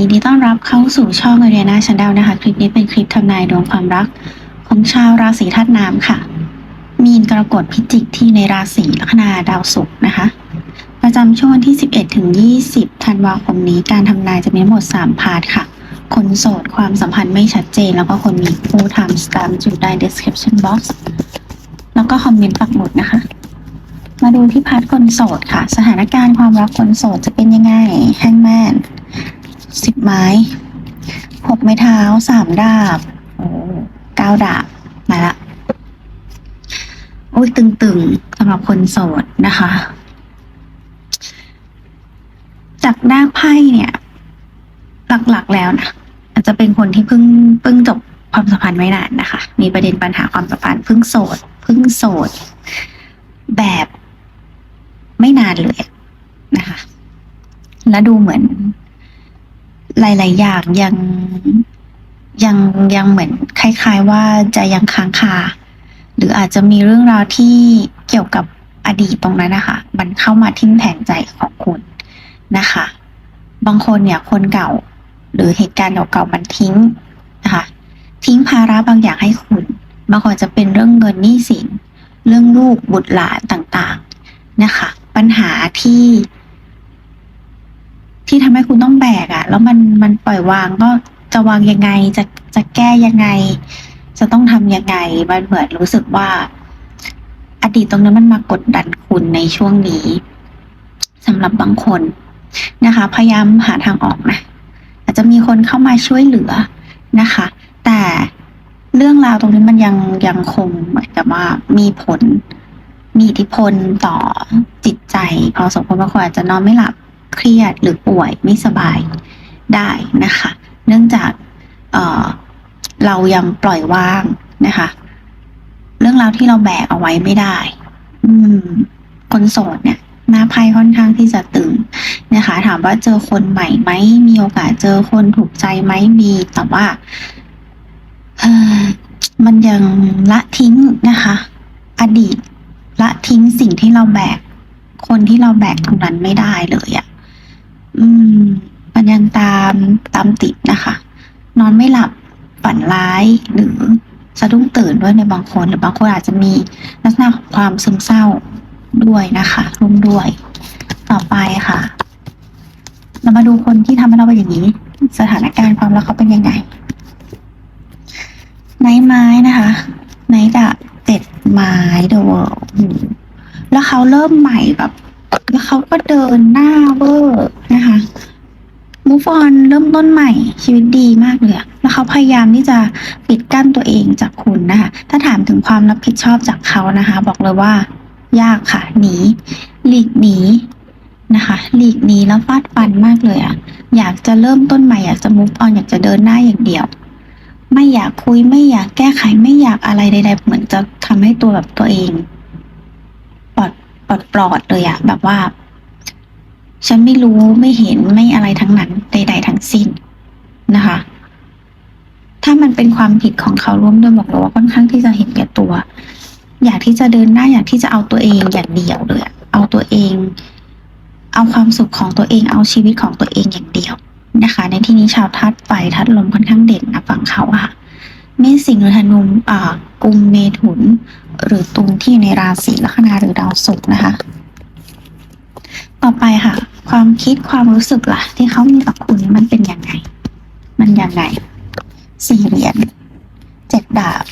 ยินดีต้อนรับเข้าสู่ช่องเรียนาชันดาวนะคะ คลิปนี้เป็นคลิปทำนายดวงความรัก ของชาวราศีธาตุน้ำค่ะ มีนกรกฎพิจิกที่ในราศีลัคนาดาวศุกร์นะคะ ประจำช่วงที่ 11 ถึง 20 ธันวาคมนี้การทำนายจะมีทั้งหมด 3 พาร์ทค่ะ คนโสดความสัมพันธ์ไม่ชัดเจน แล้วก็คนมีคู่ทำสตามจุดได้ description box แล้วก็คอมเมนต์ปักหมุดนะคะ มาดูที่พาร์ทคนโสดค่ะ สถานการณ์ความรักคนโสดจะเป็นยังไงแฮงแมน สิบไม้หกไม้เท้าสามดาบเก้าดาบมาละโอ้ยตึงๆสำหรับคนโสดนะคะ จากหน้าไพ่เนี่ย หลักๆแล้วนะอาจจะเป็นคนที่เพิ่งเพิ่งจบความสัมพันธ์ไม่นานนะคะ มีประเด็นปัญหาความสัมพันธ์เพิ่งโสดเพิ่งโสด แบบไม่นานเลยนะคะ และดูเหมือน หลาย ๆ อย่างยังยังยังเหมือนคล้าย ๆ ว่าจะยังค้างคาหรืออาจจะมีเรื่องราวที่เกี่ยวกับอดีตตรงนั้นนะคะมันเข้ามาทิ่มแทงใจของคุณนะคะ บางคนเนี่ยคนเก่าหรือเหตุการณ์เก่าๆมันทิ้งนะคะทิ้งภาระบางอย่างให้คุณ บางคนจะเป็นเรื่องเงินหนี้สิน เรื่องลูกบุตรหลานต่างๆนะคะ ปัญหาที่ ที่ทำให้คุณต้องแบกอะแล้วมันมันปล่อยวางก็จะวางยังไงจะจะแก้ยังไง จะต้องทำยังไงมันเหมือนรู้สึกว่า อดีตตรงนั้นมันมากดดันคุณในช่วงนี้สำหรับบางคนนะคะ พยายามหาทางออกนะอาจจะมีคนเข้ามาช่วยเหลือนะคะ แต่เรื่องราวตรงนี้มันยังยังคงเหมือนกับว่ามีผล มีอิทธิพลต่อจิตใจพอสมควรบางคนอาจจะนอนไม่หลับ เครียดหรือป่วยไม่สบายได้นะคะ เนื่องจากเเรายังปล่อยวางนะคะ เรื่องราวที่เราแบกเอาไว้ไม่ได้ อืม คนโสดเนี่ยหน้าไพ่ค่อนข้างที่จะตึงนะคะ ถามว่าเจอคนใหม่ไหมมีโอกาสเจอคนถูกใจไหมมีแต่ว่ามันยังละทิ้งนะคะ อดีตละทิ้งสิ่งที่เราแบก คนที่เราแบกตรงนั้นไม่ได้เลยอะ่ะ อืม มันยังตามตามติดนะคะ นอนไม่หลับฝันร้ายหรือสะดุ้งตื่นด้วยในบางคนหรือบางคนอาจจะมีลักษณะของความซึมเศร้าด้วยนะคะร่วมด้วย ต่อไปค่ะ เรามาดูคนที่ทำให้เราเป็นอย่างนี้ สถานการณ์ความรักเขาเป็นยังไงไนท์ไม้นะคะไนท์ดะเจ็ดไม้เดอะเวิลด์แล้วเขาเริ่มใหม่แบบ แล้วเขาก็เดินหน้าเวอร์นะคะมูฟอนเริ่มต้นใหม่ชีวิตดีมากเลยแล้วเขาพยายามที่จะปิดกั้นตัวเองจากคุณนะคะ ถ้าถามถึงความรับผิดชอบจากเขานะคะ บอกเลยว่ายากค่ะ หนี หลีกหนีนะคะ หลีกหนีแล้วฟาดฟันมากเลยอะอยากจะเริ่มต้นใหม่อยากจะ move on อยากจะเดินหน้าอย่างเดียว ไม่อยากคุยไม่อยากแก้ไขไม่อยากอะไรใด ๆ เหมือนจะทำให้ตัวแบบตัวเอง ปลอดปลอดเลยอะแบบว่า ฉันไม่รู้ไม่เห็นไม่อะไรทั้งนั้นใด ๆ ทั้งสิ้นนะคะ ถ้ามันเป็นความผิดของเขาร่วมด้วยบอกเลยว่าค่อนข้างที่จะเห็นแก่ตัว อยากที่จะเดินหน้าอยากที่จะเอาตัวเองอย่างเดียวเลยอะเอาตัวเอง เอาความสุขของตัวเองเอาชีวิตของตัวเองอย่างเดียวนะคะ ในที่นี้ชาวธาตุไฟธาตุลมค่อนข้างเด่นนะฝั่งเขาอะค่ะเมษสิงห์หรือธนูอ่ากุมเมถุน หรือตุลที่อยู่ในราศีลัคนาหรือดาวศุกร์นะคะ ต่อไปค่ะ ความคิดความรู้สึกล่ะ ที่เขามีต่อคุณมันเป็นยังไง มันยังไงสี่เหรียญเจ็ดดาบ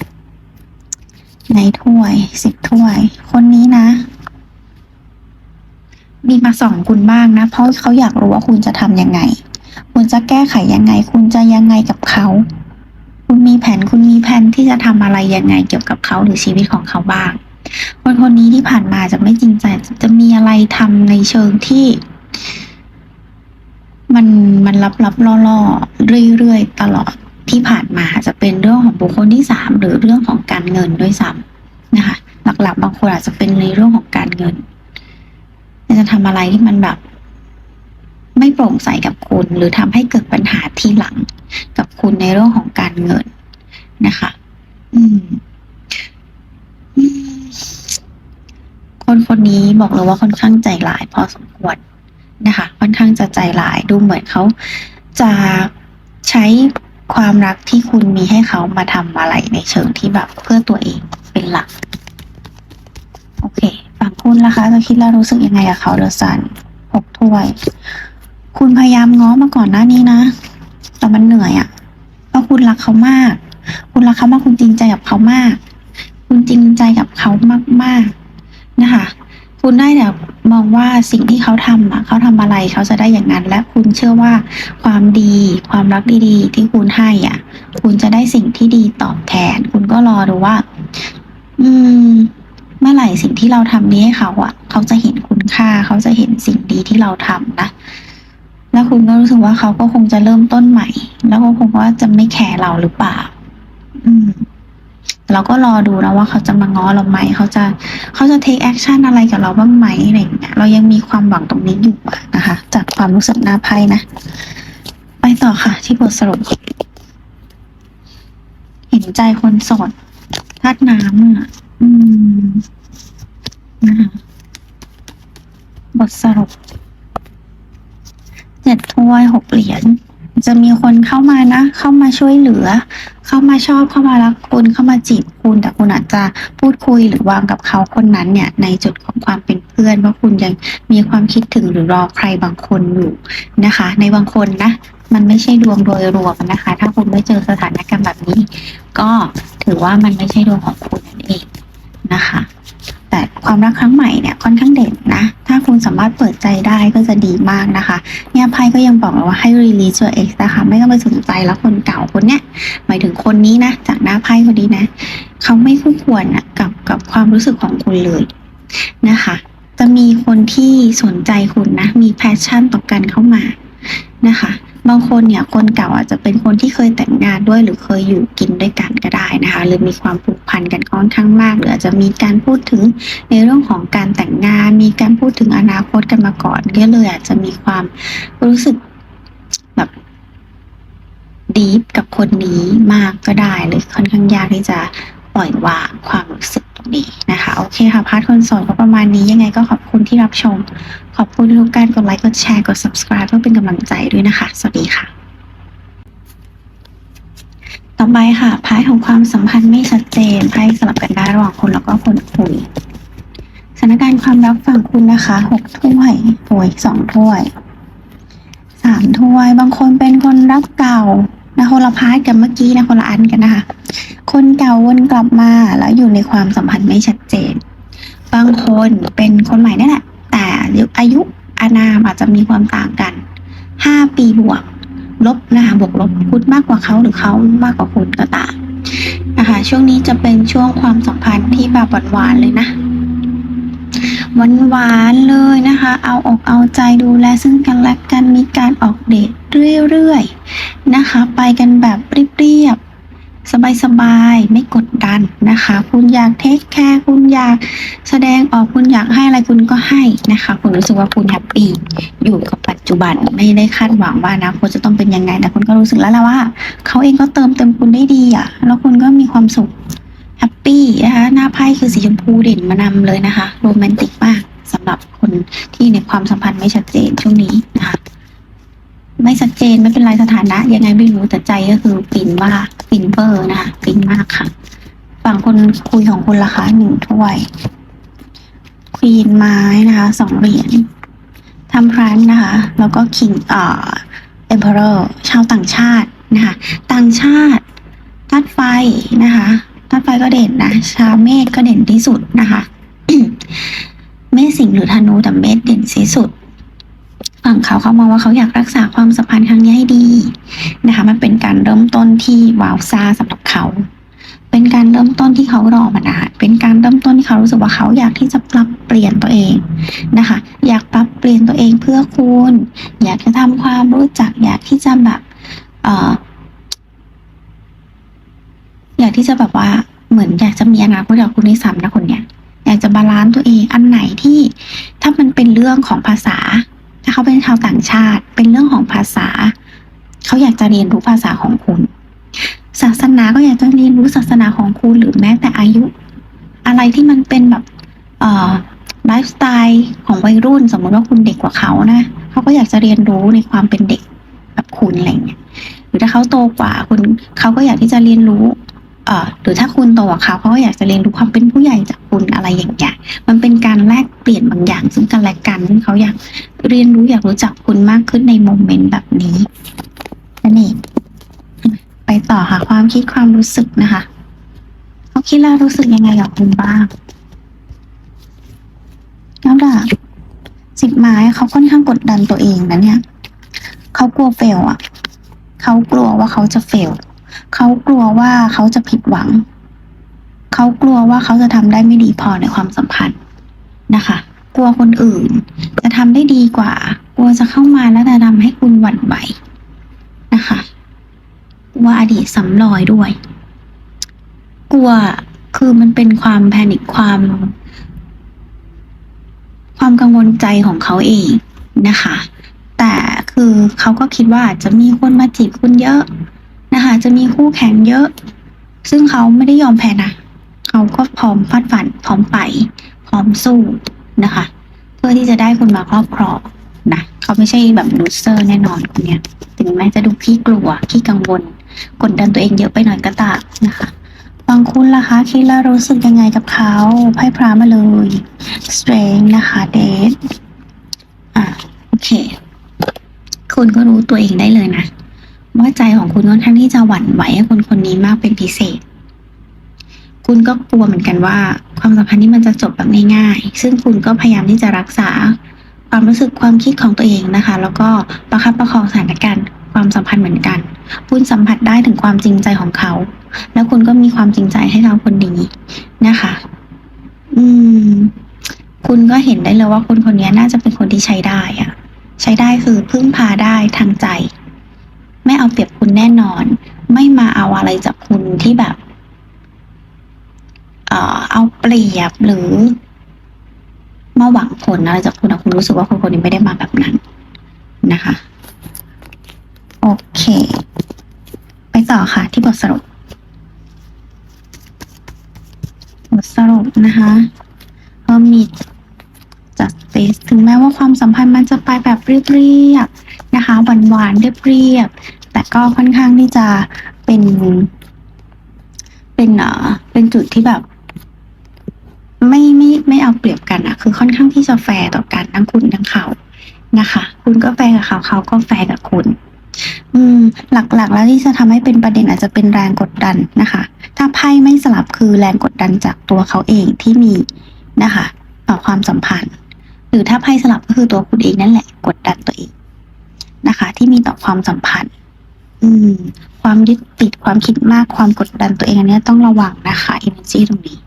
ในถ้วยสิบถ้วย คนนี้นะ มีมาส่องคุณบ้างนะ เพราะเขาอยากรู้ว่าคุณจะทำยังไง คุณจะแก้ไขยังไง คุณจะยังไงกับเขา คุณมีแผนคุณมีแผนที่จะทำอะไรยังไงเกี่ยวกับเขาหรือชีวิตของเขาบ้าง คนคนนี้ที่ผ่านมาจะไม่จริงใจจะมีอะไรทำในเชิงที่ มันมันลับลับล่อล่อเรื่อยๆตลอดที่ผ่านมาจะเป็นเรื่องของบุคคลที่สามหรือเรื่องของการเงินด้วยซ้ำนะคะ หลักๆบางคนอาจจะเป็นในเรื่องของการเงินจะทำอะไรที่มันแบบ ไม่โปร่งใสกับคุณหรือทำให้เกิดปัญหาทีหลัง กับคุณในเรื่องของการเงินนะคะ อืม คนคนนี้บอกเลยว่าค่อนข้างใจร้ายพอสมควรนะคะ ค่อนข้างจะใจร้ายดูเหมือนเขาจะใช้ความรักที่คุณมีให้เขามาทำอะไรในเชิงที่แบบเพื่อตัวเองเป็นหลัก โอเค ฝั่งคุณล่ะคะจะคิดแล้วรู้สึกยังไงกับเขาเดอซันหกถ้วย คุณพยายามง้อมาก่อนหน้านี้นะ แต่มันเหนื่อยอะเพราะคุณรักเขามาก คุณรักเขามาก คุณจริงใจกับเขามาก คุณจริงใจกับเขามากๆนะคะ คุณได้แต่มองว่าสิ่งที่เขาทำอะ เขาทำอะไรเขาจะได้อย่างนั้น และคุณเชื่อว่าความดี ความรักดีๆ ที่คุณให้อะ คุณจะได้สิ่งที่ดีตอบแทน คุณก็รอดูว่า อืมเมื่อไหร่สิ่งที่เราทำนี้ให้เขาอะ เขาจะเห็นคุณค่า เขาจะเห็นสิ่งดีที่เราทำนะ แล้วคุณก็รู้สึกว่าเขาก็คงจะเริ่มต้นใหม่ แล้วก็คงว่าจะไม่แคร์เราหรือเปล่า อืม เราก็รอดูนะว่าเขาจะมาง้อเราไหมเขาจะเขาจะ take action อะไรกับเราบ้างไหมอะไรอย่างเงี้ยเรายังมีความหวังตรงนี้อยู่ะนะคะ จากความรู้สึกหน้าไพ่นะ ไปต่อค่ะ ที่บทสรุป เห็นใจคนโสดธาตุน้ำอะ อืมนะคะบทสรุป เจ็ดถ้วยหกเหรียญจะมีคนเข้ามานะ เข้ามาช่วยเหลือ เข้ามาชอบเข้ามารักคุณเข้ามาจีบคุณแต่คุณอาจจะพูดคุยหรือวางกับเขาคนนั้นเนี่ย ในจุดของความเป็นเพื่อนว่าคุณยังมีความคิดถึงหรือรอใครบางคนอยู่นะคะ ในบางคนนะ มันไม่ใช่ดวงโดยรวมนะคะ ถ้าคุณไม่เจอสถานการณ์แบบนี้ ก็ถือว่ามันไม่ใช่ดวงของคุณนั่นเองนะคะ แต่ความรักครั้งใหม่เนี่ยค่อนข้างเด่นนะ ถ้าคุณสามารถเปิดใจได้ก็จะดีมากนะคะ เนี่ยไพ่ก็ยังบอกเราว่าให้ release your ex นะคะ ไม่ต้องไปสนใจแล้วคนเก่าคนเนี้ยหมายถึงคนนี้นะ จากหน้าไพ่คนนี้นะ เขาไม่คู่ควรนะกับกับความรู้สึกของคุณเลยนะคะ จะมีคนที่สนใจคุณนะ มีแพชชั่นต่อกันเข้ามานะคะ บางคนเนี่ยคนเก่าอาจจะเป็นคนที่เคยแต่งงานด้วยหรือเคยอยู่กินด้วยกันก็ได้นะคะหรือมีความผูกพันกันค่อนข้างมากหรืออาจจะมีการพูดถึงในเรื่องของการแต่งงาน มีการพูดถึงอนาคตกันมาก่อนก็เลยอาจจะมีความรู้สึกแบบดีฟกับคนนี้มากก็ได้หรือค่อนข้างยากที่จะปล่อยวางความรู้สึกตรงนี้นะคะ โอเคค่ะพาร์ทคนโสดก็ประมาณนี้ยังไงก็ขอบคุณที่รับชม ขอบคุณทุกการกดไลค์กดแชร์กด subscribe เพื่อเป็นกำลังใจด้วยนะคะ สวัสดีค่ะ ต่อไปค่ะไพ่ของความสัมพันธ์ไม่ชัดเจนไพ่สลับกันได้ระหว่างคนแล้วก็คนคุยสถานการณ์ความรักฝั่งคุณนะคะหกถ้วยโอ้ยสองถ้วยสามถ้วย บางคนเป็นคนรักเก่านะคนละพาร์ทกับเมื่อกี้นะคนละอันกันนะคะ คนเก่าวนกลับมาแล้วอยู่ในความสัมพันธ์ไม่ชัดเจน บางคนเป็นคนใหม่นั่นแหละ แต่อายุอานามอาจจะมีความต่างกันห้าปีบวกลบนะคะบวกลบคุณมากกว่าเขาหรือเขามากกว่าคุณก็ตามนะคะช่วงนี้จะเป็นช่วงความสัมพันธ์ที่แบบหวานๆเลยนะหวานๆเลยนะคะ เอาอกเอาใจดูแลซึ่งกันและกันมีการออกเดทเรื่อยๆนะคะ ไปกันแบบเรียบๆ สบายๆ ไม่กดดันนะคะ คุณอยากเทคแคร์คุณอยากแสดงออกคุณอยากให้อะไรคุณก็ให้นะคะ คุณรู้สึกว่าคุณแฮปปี้อยู่กับปัจจุบันไม่ได้คาดหวังว่านะคุณจะต้องเป็นยังไงแต่คุณก็รู้สึกแล้วและว่า เขาเองก็เติมเต็มคุณได้ดีอะแล้วคุณก็มีความสุขแฮปปี้นะคะหน้าไพ่คือสีชมพูเด่นมานำเลยนะคะโรแมนติกมากสำหรับคนที่ในความสัมพันธ์ไม่ชัดเจนช่วงนี้นะคะ ไม่ชัดเจนไม่เป็นไรสถานะ ยังไงไม่รู้แต่ใจก็คือปินว่าปินเบอร์นะคะปินมากค่ะ ฝั่งคนคุยของคุณราคาหนึ่งถ้วยควีนไม้นะคะสองเหรียญทำพรันนะคะ แล้วก็คิงเอ่อเอ็มเพอเรอร์ชาวต่างชาตินะคะ ต่างชาติธาตุไฟนะคะธาตุไฟก็เด่นนะ ชาวเมษก็เด่นที่สุดนะคะ เมษสิงห์หรือธนูแต่เมษเด่นที่สุด ฝั่งเขาเขามองว่าเขาอยากรักษาความสัมพันธ์ครั้งนี้ให้ดีนะคะ มันเป็นการเริ่มต้นที่ว้าวซ่าสำหรับเขา เป็นการเริ่มต้นที่เขารอมานานเป็นการเริ่มต้นที่เขารู้สึกว่าเขาอยากที่จะปรับเปลี่ยนตัวเองนะคะ อยากปรับเปลี่ยนตัวเองเพื่อคุณ อยากจะทำความรู้จัก อยากที่จะแบบเอ่ออยากที่จะแบบว่าเหมือนอยากจะมีอนาคตกับคุณในสามนะคนเนี้ยอยากจะบาลานซ์ตัวเองอันไหนที่ถ้ามันเป็นเรื่องของภาษา ถ้าเขาเป็นชาวต่างชาติ เป็นเรื่องของภาษา เขาอยากจะเรียนรู้ภาษาของคุณ ศาสนาก็อยากจะเรียนรู้ศาสนาของคุณหรือแม้แต่อายุ อะไรที่มันเป็นแบบเอ่อไลฟ์สไตล์ของวัยรุ่น สมมติว่าคุณเด็กกว่าเขานะเขาก็อยากจะเรียนรู้ในความเป็นเด็กแบบคุณอะไรเงี้ยหรือถ้าเขาโตกว่าคุณเขาก็อยากที่จะเรียนรู้ เอ่อหรือถ้าคุณโตกว่าเขาเขาก็อยากจะเรียนรู้ความเป็นผู้ใหญ่จากคุณอะไรอย่างเงี้ย มันเป็นการแลกเปลี่ยนบางอย่าง ซึ่งกันและกันเขาอยากเรียนรู้อยากรู้จักคุณมากขึ้นในโมเมนต์แบบนี้นั่นเองไปต่อค่ะ ความคิดความรู้สึกนะคะเขาคิดแล้วรู้สึกยังไงกับคุณบ้างแล้วด่ะสิบไม้เขาค่อนข้างกดดันตัวเองนะเนี่ยเขากลัวเฟลอะเขากลัวว่าเขาจะเฟล เขากลัวว่าเขาจะผิดหวัง เขากลัวว่าเขาจะทำได้ไม่ดีพอในความสัมพันธ์นะคะ กลัวคนอื่น จะทำได้ดีกว่า กลัวจะเข้ามาแล้วจะทำให้คุณหวั่นไหวนะคะกลัวอดีตซ้ำรอยด้วย กลัวคือมันเป็นความแพนิคความ ความกังวลใจของเขาเองนะคะ แต่คือเขาก็คิดว่าอาจจะมีคนมาจีบคุณเยอะ นะคะจะมีคู่แข่งเยอะ ซึ่งเขาไม่ได้ยอมแพ้นะเขาก็พร้อมฟาดฟันพร้อมไปพร้อมสู้นะคะ เพื่อที่จะได้คุณมาครอบครองนะเขาไม่ใช่แบบลูเซอร์แน่นอนคนเนี้ยถึงแม้จะดูขี้กลัวขี้กังวล กดดันตัวเองเยอะไปหน่อยก็ตามนะคะบางคุณล่ะคะคิดแล้วรู้สึกยังไงกับเขาไพ่พรามาเลย strength นะคะ d a t อะโอเค คุณก็รู้ตัวเองได้เลยนะ ว่าใจของคุณค่อนข้างที่จะหวั่นไหวให้คนคนนี้มากเป็นพิเศษ คุณก็กลัวเหมือนกันว่า ความสัมพันธ์นี้มันจะจบแบบง่ายๆ ซึ่งคุณก็พยายามที่จะรักษา ความรู้สึกความคิดของตัวเองนะคะ แล้วก็ประคับประคองสถานการณ์ความสัมพันธ์เหมือนกัน คุณสัมผัสได้ถึงความจริงใจของเขา แล้วคุณก็มีความจริงใจให้เขาคนนี้นะคะ อืม คุณก็เห็นได้เลยว่าคนคนนี้น่าจะเป็นคนที่ใช้ได้อะใช้ได้คือพึ่งพาได้ทางใจ ไม่เอาเปรียบคุณแน่นอน ไม่มาเอาอะไรจากคุณที่แบบ เอ่อ เอาเปรียบหรือ มาหวังผลอะไรจากคุณนะคุณรู้สึกว่าคนคนนี้ไม่ได้มาแบบนั้นนะคะ โอเค ไปต่อค่ะที่บทสรุปบทสรุปนะคะเพิ่มมีจัดเ a สถึงแม้ว่าความสัมพันธ์มันจะไปแบบเรียบๆนะคะหวานๆเรียบๆ แต่ก็ค่อนข้างที่จะเป็น เป็นเอ่อเป็นจุดที่แบบ ไม่ไม่ไม่เอาเปรียบกันอะคือค่อนข้างที่จะแฟร์ต่อกันทั้งคุณทั้งเขานะคะ คุณก็แฟร์กับเขาเขาก็แฟร์กับคุณ อืม หลักๆ แล้วที่จะทำให้เป็นประเด็นอาจจะเป็นแรงกดดันนะคะ ถ้าไพ่ไม่สลับคือแรงกดดันจากตัวเขาเองที่มีนะคะ ต่อความสัมพันธ์ หรือถ้าไพ่สลับก็คือตัวคุณเองนั่นแหละ กดดันตัวเองนะคะ ที่มีต่อความสัมพันธ์ อืม ความยึดติดความคิดมากความกดดันตัวเองอันนี้ต้องระวังนะคะ energy ตรงนี้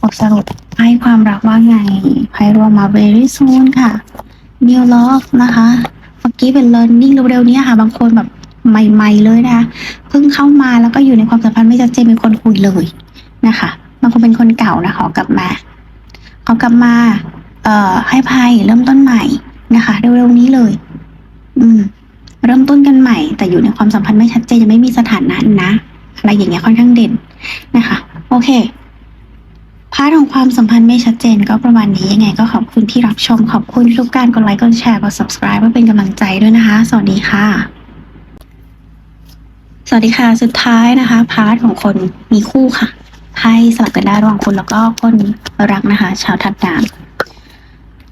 บทสรุปไพ่ความรักว่าไงไพ่รวมมา very soon ค่ะ new love นะคะเมื่อกี้เป็น learning เร็วๆนี้ค่ะ บางคนแบบใหม่ ๆ เลยนะคะเพิ่งเข้ามาแล้วก็อยู่ในความสัมพันธ์ไม่ชัดเจนเป็นคนคุยเลยนะคะ บางคนเป็นคนเก่านะขอกลับมาขอกลับมา เอ่อ ให้ไพ่เริ่มต้นใหม่นะคะ เร็วๆนี้เลย อืม เริ่มต้นกันใหม่ แต่อยู่ในความสัมพันธ์ไม่ชัดเจนยังไม่มีสถานะนะ อะไรอย่างเงี้ยค่อนข้างเด่นนะคะ โอเคพาร์ทของความสัมพันธ์ไม่ชัดเจนก็ประมาณนี้ยังไงก็ขอบคุณที่รับชม ขอบคุณทุกการกดไลค์กดแชร์กด subscribe เพื่อเป็นกำลังใจด้วยนะคะ สวัสดีค่ะ สวัสดีค่ะ สุดท้ายนะคะ พาร์ทของคนมีคู่ค่ะให้สลับกันได้ระหว่างคุณแล้วก็คนรักนะคะ ชาวทัดดาม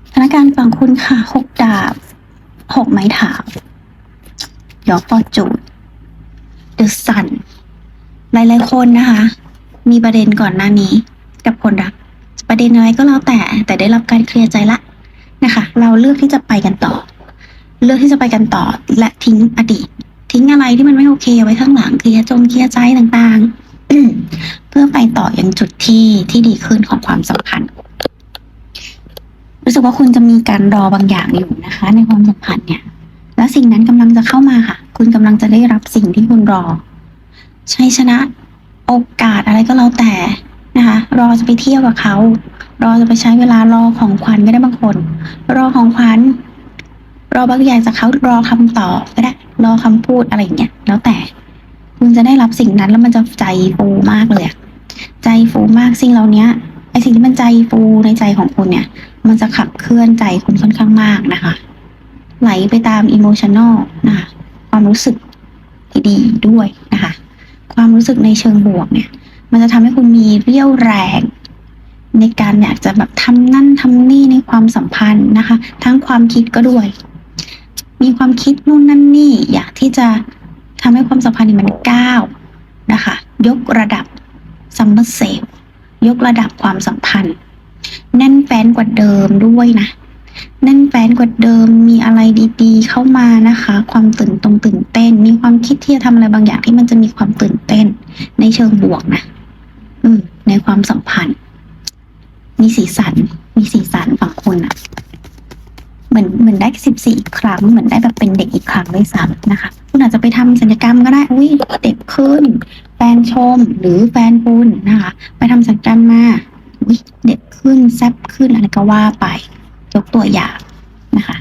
สถานการณ์ฝั่งคุณค่ะหกดาบหกไม้เท้า ยอฟอร์จูดเดอะซันหลายๆคนนะคะ มีประเด็นก่อนหน้านี้ กับคนรัก ประเด็นอะไรก็แล้วแต่ แต่ได้รับการเคลียร์ใจละนะคะ เราเลือกที่จะไปกันต่อ เลือกที่จะไปกันต่อและทิ้งอดีต ทิ้งอะไรที่มันไม่โอเคไว้ข้างหลังเคลียร์จมเคลียร์ใจต่างๆ เพื่อไปต่อยังจุดที่ที่ดีขึ้นของความสัมพันธ์รู้สึกว่าคุณจะมีการรอบางอย่างอยู่นะคะ ในความสัมพันธ์เนี่ย และสิ่งนั้นกำลังจะเข้ามาค่ะ คุณกำลังจะได้รับสิ่งที่คุณรอ ชัยชนะ โอกาสอะไรก็แล้วแต่นะคะ รอจะไปเที่ยวกับเขา รอจะไปใช้เวลารอของขวัญก็ได้บางคน รอของขวัญรอบางอย่างจากเขารอคำตอบก็ได้ รอคำพูดอะไรอย่างเงี้ยแล้วแต่คุณจะได้รับสิ่งนั้นแล้วมันจะใจฟูมากเลยใจฟูมากสิ่งเหล่านี้ไอสิ่งที่มันใจฟูในใจของคุณเนี่ย มันจะขับเคลื่อนใจคุณค่อนข้างมากนะคะ ไหลไปตามอิโมชัน a ลนะคะความรู้สึกที่ดีด้วยนะคะ ความรู้สึกในเชิงบวกเนี่ย มันจะทำให้คุณมีเรี่ยวแรง ในการอยากจะแบบทำนั่นทำนี่ในความสัมพันธ์นะคะ ทั้งความคิดก็ด้วย มีความคิดนู่นนั่นนี่ อยากที่จะทำให้ความสัมพันธ์มันก้าวนะคะ ยกระดับซัมเมอร์เซลยกระดับความสัมพันธ์ แน่นแฟนกว่าเดิมด้วยนะ แน่นแฟนกว่าเดิมมีอะไรดีๆ เข้ามานะคะ ความตื่นตรงตื่นเต้น มีความคิดที่จะทำอะไรบางอย่างที่มันจะมีความตื่นเต้น ในเชิงบวกนะอืม ในความสัมพันธ์ มีสีสัน มีสีสันฝั่งคุณอะเหมือนเหมือนได้สิบสี่ครั้ง เหมือนได้แบบเป็นเด็กอีกครั้งด้วยซ้ำนะคะ คุณอาจจะไปทำศัลยกรรมก็ได้อุ้ยเด็กขึ้น แฟนชมหรือแฟนคุณนะคะ ไปทำศัลยกรรมมาอุ้ยเด็กขึ้นแซบขึ้นอะไรก็ว่าไป ยกตัวอย่างนะคะ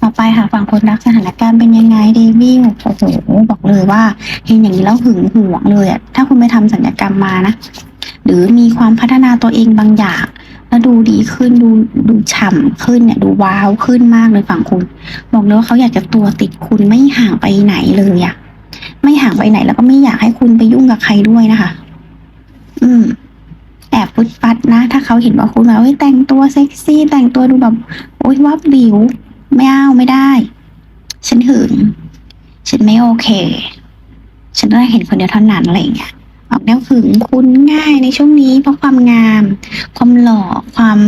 ต่อไปค่ะฝั่งคนรักสถานการณ์เป็นยังไงเดวิลโอ้โหบอกเลยว่าเห็นอย่างนี้แล้วหึงหวงเลยอะถ้าคุณไปทำสัญญกรรมมานะหรือมีความพัฒนาตัวเองบางอย่าง แล้วดูดีขึ้นดูดูฉ่ำขึ้นเนี่ย ดูว้าวขึ้นมากเลยฝั่งคุณ บอกเลยว่าเขาอยากจะตัวติดคุณไม่ห่างไปไหนเลยอะไม่ห่างไปไหนแล้วก็ไม่อยากให้คุณไปยุ่งกับใครด้วยนะคะ อืม แอบฟุดฟัดนะ ถ้าเขาเห็นว่าคุณแบบเฮ้ยแต่งตัวเซ็กซี่ แต่งตัวดูแบบโอ๊ยวับบิว ไม่เอาไม่ได้ ฉันหึงฉันไม่โอเค ฉันต้องเห็นคนเดียวเท่านั้นอะไรอย่างเงี้ยออกแนวหึงคุณง่ายในช่วงนี้เพราะความงาม ความหล่อความ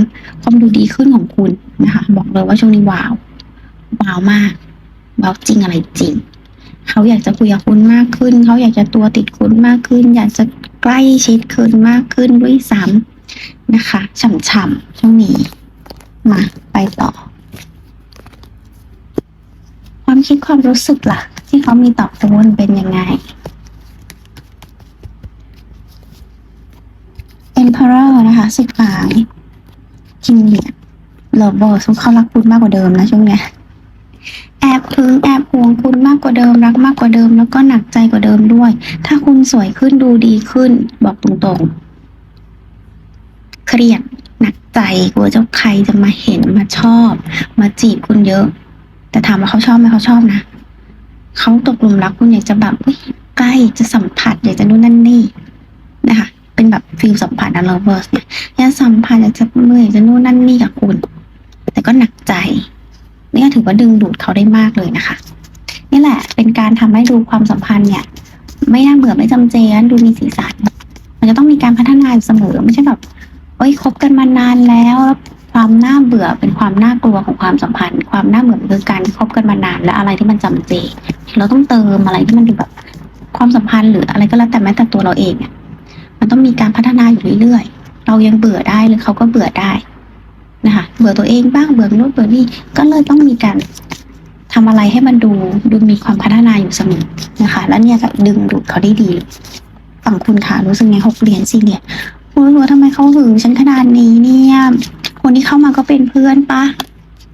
ความดูดีขึ้นของคุณนะคะ บอกเลยว่าช่วงนี้ว้าวว้าวมากว้าวจริงอะไรจริงเขาอยากจะคุยกับคุณมากขึ้น เขาอยากจะตัวติดคุณมากขึ้น อยากจะ ใกล้ชิดคุณมากขึ้นด้วยซ้ำนะคะฉ่ำๆช่วงนี้ มาไปต่อ ความคิดความรู้สึกล่ะ ที่เขามีต่อคุณเป็นยังไง Emperor นะคะสุดท้ายคิงเนี่ยเลเวอร์สุเขารักคุณมากกว่าเดิมนะช่วงเนี้ย อบพึงแอบห่วงคุณมากกว่าเดิมรักมากกว่าเดิม แล้วก็หนักใจกว่าเดิมด้วย ถ้าคุณสวยขึ้นดูดีขึ้น บอกตรงๆ เครียดหนักใจกลัวเจ้าใครจะมาเห็นมาชอบ มาจีบคุณเยอะ แต่ถามว่าเขาชอบไหมเขาชอบนะเขาตกหลุมรักคุณอยากจะแบบใกล้จะสัมผัสอยากจะนู่นนั่นนี่นะคะเป็นแบบฟิลสัมผัสอะเลเวอร์สเนี่ยอยากสัมผัสอยากจะเมื่อยากจะนู่นนั่นนี่กับคุณ แต่ก็หนักใจ นี่ถือว่าดึงดูดเขาได้มากเลยนะคะ นี่แหละเป็นการทำให้ดูความสัมพันธ์เนี่ย ไม่น่าเบื่อไม่จำเจนดูมีสีสันมันจะต้องมีการพัฒนาอยู่เสมอไม่ใช่แบบเอ้ยคบกันมานานแล้วความน่าเบื่อเป็นความน่ากลัวของความสัมพันธ์ ความน่าเบื่อคือการคบกันมานาน และอะไรที่มันจำเจ เราต้องเติมอะไรที่มันดูแบบความสัมพันธ์หรืออะไรก็แล้วแต่แม้แต่ตัวเราเองอะมันต้องมีการพัฒนาอยู่เรื่อยๆ เรายังเบื่อได้หรือเขาก็เบื่อได้ นะคะเบื่อตัวเองบ้างเบื่อโน้นเบื่อนี่ก็เลยต้องมีการทำอะไรให้มันดูดูมีความพัฒนาอยู่เสมอนะคะ แล้วเนี่ยก็ดึงดูดเขาได้ดีฝั่งคุณค่ะรู้สึกไงหกเหรียญสี่เหรียญคุณรู้ว่าทำไมเขาหึงฉันขนาดนี้เนี่ย คนที่เข้ามาก็เป็นเพื่อนปะ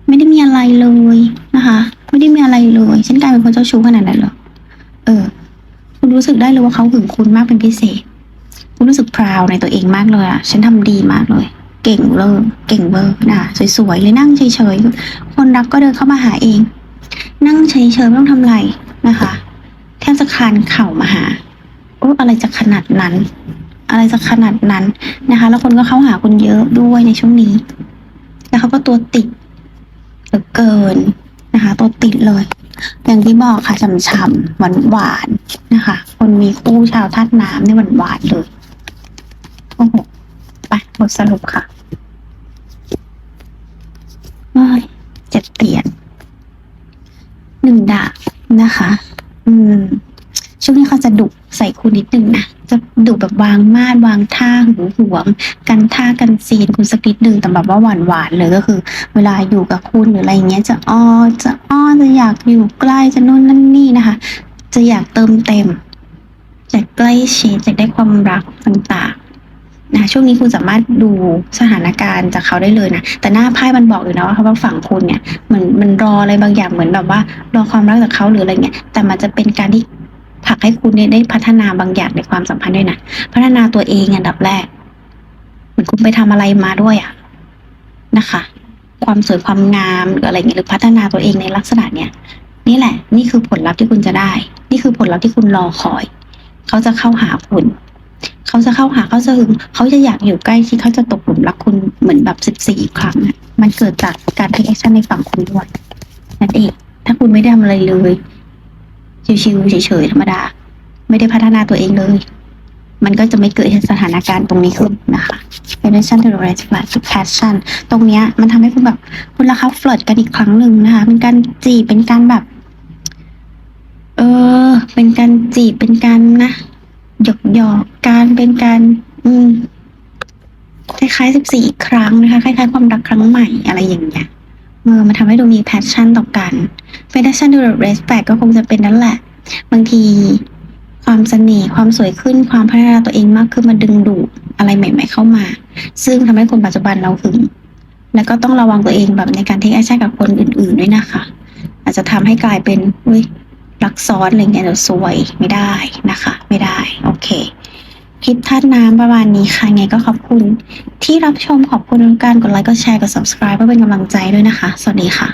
ไม่ได้มีอะไรเลยนะคะ ไม่ได้มีอะไรเลยฉันกลายเป็นคนเจ้าชู้ขนาดนั้นเหรอเออ คุณรู้สึกได้เลยว่าเขาหึงคุณมากเป็นพิเศษ คุณรู้สึกพราวในตัวเองมากเลยอะฉันทำดีมากเลย เก่งเลยเก่งเบอร์นะสวยๆเลยนั่งเฉยๆคนรักก็เดินเข้ามาหาเอง นั่งเฉยๆไม่ต้องทำอะไรนะคะ แทบจะคานเข่ามาหาโอ้อะไรจะขนาดนั้น อะไรจะขนาดนั้นนะคะ แล้วคนก็เข้าหาคุณเยอะด้วยในช่วงนี้ แล้วเขาก็ตัวติดเหลือเกินนะคะ ตัวติดเลย อย่างที่บอกค่ะฉ่ำๆหวานหวานๆนะคะ คนมีคู่ชาวธาตุน้ำเนี่ยหวานหวานๆเลยโอ้โห ไปบทสรุปค่ะเจ็ดเตียนหนึ่งดาบนะคะ อืม ช่วงนี้เขาจะดุใส่คุณนิดนึงนะ จะดุแบบวางมาดวางท่าหึงหวง กันท่ากันซีนคุณสักนิดนึงแต่แบบว่าหวานหวานๆเลยก็คือ เวลาอยู่กับคุณหรืออะไรเงี้ย จะอ้อจะอ้อจะอยากอยู่ใกล้จะนู่นนั่นนี่นะคะ จะอยากเติมเต็มจะใกล้ชิดจะได้ความรักต่างๆ นะช่วงนี้คุณสามารถดูสถานการณ์จากเขาได้เลยนะแต่หน้าไพ่มันบอกอยู่นะว่าเขาว่าฝั่งคุณเนี่ยเหมือนมันรออะไรบางอย่างเหมือนแบบว่ารอความรักจากเขาหรืออะไรเงี้ยแต่มันจะเป็นการที่ผลักให้คุณเนี่ยได้พัฒนาบางอย่างในความสัมพันธ์ด้วยนะพัฒนาตัวเองอันดับแรกเหมือนคุณไปทำอะไรมาด้วยอะนะคะ ความสวยความงามหรืออะไรเงี้ยหรือพัฒนาตัวเองในลักษณะเนี้ยนี่แหละ นี่คือผลลัพธ์ที่คุณจะได้ นี่คือผลลัพธ์ที่คุณรอคอย เขาจะเข้าหาคุณ เขาจะเข้าหาเขาจะหึงเขาจะอยากอยู่ใกล้ที่เขาจะตกหลุมรักคุณเหมือนแบบสิบสี่ครั้งอะมันเกิดจากการเทคแอคชั่นในฝั่งคุณด้วยนั่นเอง ถ้าคุณไม่ได้ทำอะไรเลยชิวๆเฉยๆธรรมดา ไม่ได้พัฒนาตัวเองเลย มันก็จะไม่เกิดสถานการณ์ตรงนี้ขึ้นนะคะ Passion to the right flat to passion ตรงเนี้ยมันทำให้คุณแบบคุณราคาเฟลิร์กันอีกครั้งหนึ่งนะคะ เป็นการจีบเป็นการแบบ เออ เป็นการจีบเป็นการนะ หยอกหยอกๆการเป็นการ อืมคล้ายๆสิบสี่ครั้งนะคะคล้ายๆความรักครั้งใหม่อะไรอย่างเงี้ยเออมันทำให้ดูมี passion ต่อกัน passion to the respect ก็คงจะเป็นนั่นแหละ บางทีความเสน่ห์ความสวยขึ้นความพัฒนาตัวเองมากขึ้นมันดึงดูดอะไรใหม่ ๆ เข้ามา ซึ่งทำให้คนปัจจุบันเราหึงแล้วก็ต้องระวังตัวเองแบบในการเทคแอคชั่นกับคนอื่น ๆด้วยนะคะ อาจจะทำให้กลายเป็นอุ้ย ลักซ้อนอะไรเงี้ยเดี๋ยวซวยไม่ได้นะคะ ไม่ได้โอเคคลิปท่าน้ำประมาณนี้ค่ะไงก็ขอบคุณที่รับชมขอบคุณทุกการกดไลค์กดแชร์กด subscribe เพื่อเป็นกำลังใจด้วยนะคะ สวัสดีค่ะ